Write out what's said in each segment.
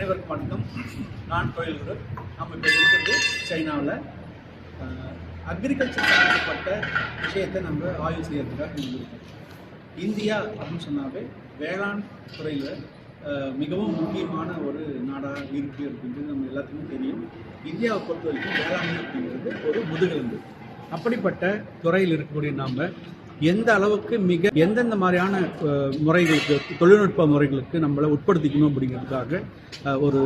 அனைவருக்கும் வணக்கம். நான் தொழில்குரு நம்ம இப்போ இருக்கிறது சைனாவில். அக்ரிகல்ச்சர் சம்மந்தப்பட்ட விஷயத்தை நம்ம ஆய்வு செய்யறதுக்காக இருந்திருக்கோம் இந்தியா அப்படின்னு சொன்னாவே வேளாண் துறையில் மிகவும் முக்கியமான ஒரு நாடாக இருக்குது அப்படின்றது நம்ம எல்லாத்துக்கும் தெரியும். இந்தியாவை பொறுத்த வரைக்கும் வேளாண்மை அப்படிங்கிறது ஒரு முதுகெலும்பு. அப்படிப்பட்ட துறையில் இருக்கக்கூடிய நாம் எந்த அளவுக்கு மிக எந்தெந்த மாதிரியான முறைகளுக்கு தொழில்நுட்ப முறைகளுக்கு நம்மளை உட்படுத்திக்கணும் அப்படிங்கிறதுக்காக ஒரு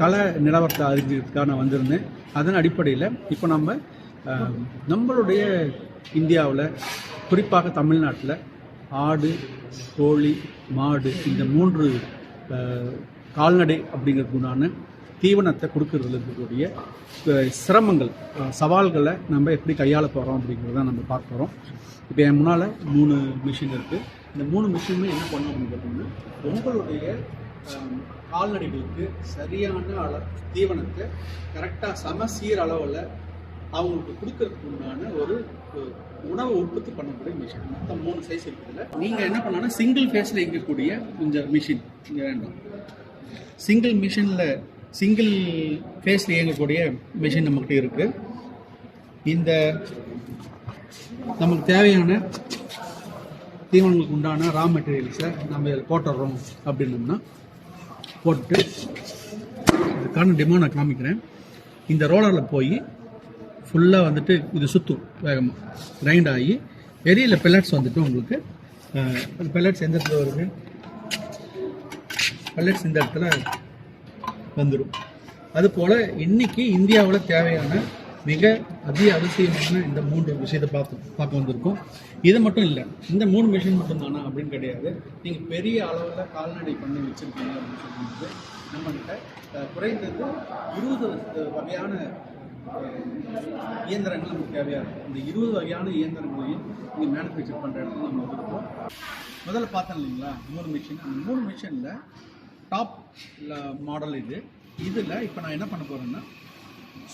கள நிலவரத்தை அறிஞ்சிக்கிறதுக்காக நான் வந்திருந்தேன். அதன் அடிப்படையில் இப்போ நம்ம நம்மளுடைய இந்தியாவில் குறிப்பாக தமிழ்நாட்டில் ஆடு கோழி மாடு இந்த மூன்று கால்நடை அப்படிங்கிறதுக்குண்டான தீவனத்தை கொடுக்கறதுல இருக்கக்கூடிய சிரமங்கள் சவால்களை நம்ம எப்படி கையாள போகிறோம் அப்படிங்கிறத நம்ம பார்க்க போகிறோம் இப்போ என் முன்னால் மூணு மிஷின் இருக்குது இந்த மூணு மிஷினுமே என்ன பண்ணும் அப்படின்னு பார்த்தீங்கன்னா உங்களுடைய கால்நடைகளுக்கு சரியான அளவு தீவனத்தை கரெக்டாக சமசீர் அளவில் அவங்களுக்கு கொடுக்கறதுக்கு உண்டான ஒரு உணவை உற்பத்தி பண்ணக்கூடிய மிஷின் மொத்தம் மூணு சைஸ் இருக்குதுல்ல. நீங்கள் என்ன பண்ணலாம்னா சிங்கிள் ஃபேஸில் இயங்கக்கூடிய கொஞ்சம் மிஷின் இங்கே வேண்டாம். சிங்கிள் மிஷினில் சிங்கிள் ஃபேஸில் இயங்கக்கூடிய மிஷின் நம்மகிட்ட இருக்குது இந்த நமக்கு தேவையான தீவனங்களுக்கு உண்டான ரா மெட்டீரியல்ஸை நம்ம இதில் போட்டுடுறோம் அப்படின்னோம்னா போட்டு இதுக்கான டெமோ நான் காமிக்கிறேன். இந்த ரோலரில் போய் ஃபுல்லாக வந்துட்டு இது சுற்றும் வேகமாக கிரைண்ட் ஆகி வெளியில் பெல்லட்ஸ் வந்துட்டு உங்களுக்கு பெல்லட்ஸ் எந்த இடத்துல வருது? பெல்லட்ஸ் இந்த இடத்துல வந்துடும் அதுபோல் இன்னைக்கு இந்தியாவில் தேவையான மிக அதி அவசியமான இந்த மூன்று விஷயத்தை பார்த்து பார்க்க வந்திருக்கோம். இது மட்டும் இல்லை இந்த மூணு மிஷின் மட்டும் தானா அப்படின்னு கிடையாது. நீங்கள் பெரிய அளவில் கால்நடை பண்ணி வச்சுருக்கீங்க அப்படின்னு சொல்லும்போது நம்மகிட்ட குறைந்தது இருபது வகையான இயந்திரங்கள் நமக்கு தேவையாக இருக்கும். இந்த இருபது வகையான இயந்திரங்களையும் நீங்கள் மேனுஃபேக்சர் பண்ணுற இடத்துல நம்ம வந்திருக்கோம் முதல்ல பார்த்தோம் இல்லைங்களா? மூணு மிஷின் அந்த மூணு மிஷினில் டாப் மாடல் இது. இதில் இப்போ நான் என்ன பண்ண போகிறேன்னா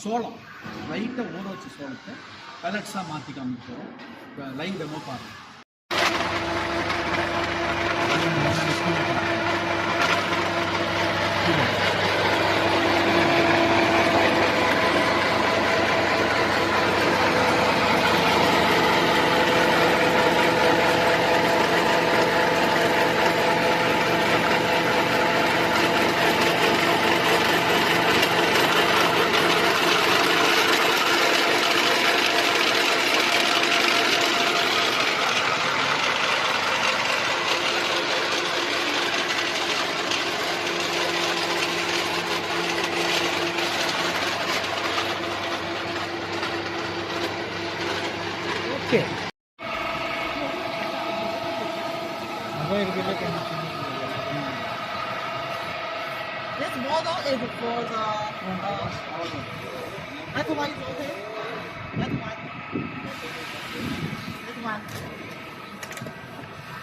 சோளம். லைட்டாக ஊற வச்ச சோளத்தை பெலட்ஸாக மாற்றி காமிக்க போகிறோம் இப்போ லைன் டெமோ பாருங்கள் okay This model is for the uh, that one is okay. That one. This one.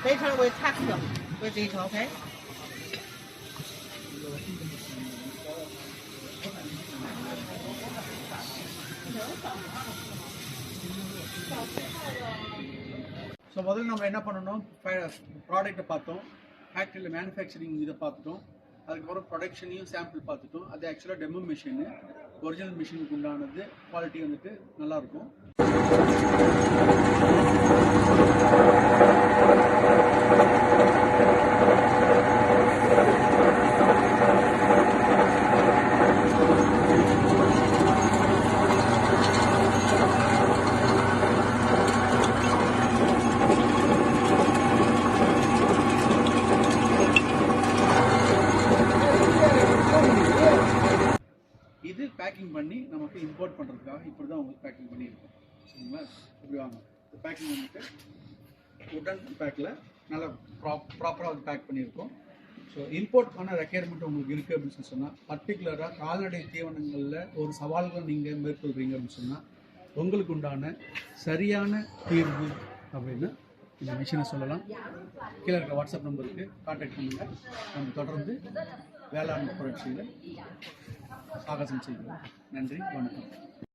Later we test them with it, okay? So முதல்ல நம்ம என்ன பண்ணணும்? ப்ராடக்ட்டை பார்த்தோம். ஃபேக்ட்ரியில் மேனுஃபேக்சரிங் இதை பார்த்துட்டோம். அதுக்கப்புறம் ப்ரொடக்ஷனையும் சாம்பிள் பார்த்துட்டோம். அது ஆக்சுவலாக டெமோ மிஷினு ஒரிஜினல் மிஷினுக்கு உண்டானது குவாலிட்டி வந்துட்டு நல்லாயிருக்கும். பேக்கிங் பண்ணி நமக்கு இம்போர்ட் பண்ணுறதுக்காக இப்படி தான் உங்களுக்கு பேக்கிங் பண்ணியிருக்கோம். சரிங்களா? இப்படி வாங்க. இந்த பேக்கிங் வந்துட்டு உடன் பேக்கில் நல்லா ப்ராப் ப்ராப்பராக பேக் பண்ணியிருக்கோம். ஸோ இம்போர்ட் பண்ண ரெக்யர்மெண்ட் உங்களுக்கு இருக்குது அப்படின்னு சொல்லி சொன்னால் பர்டிகுலராக கால்நடை தீவனங்களில் ஒரு சவால்களை நீங்கள் மேற்கொள்கிறீங்க அப்படின்னு சொன்னால் உங்களுக்கு உண்டான சரியான தீர்வு அப்படின்னு இந்த மிஷினை சொல்லலாம். கீழே இருக்க வாட்ஸ்அப் நம்பருக்கு கான்டாக்ட் பண்ணுங்கள் நம்ம தொடர்ந்து வேளாண் புரட்சியில் சாகசம் செய்கிறோம் நன்றி வணக்கம்.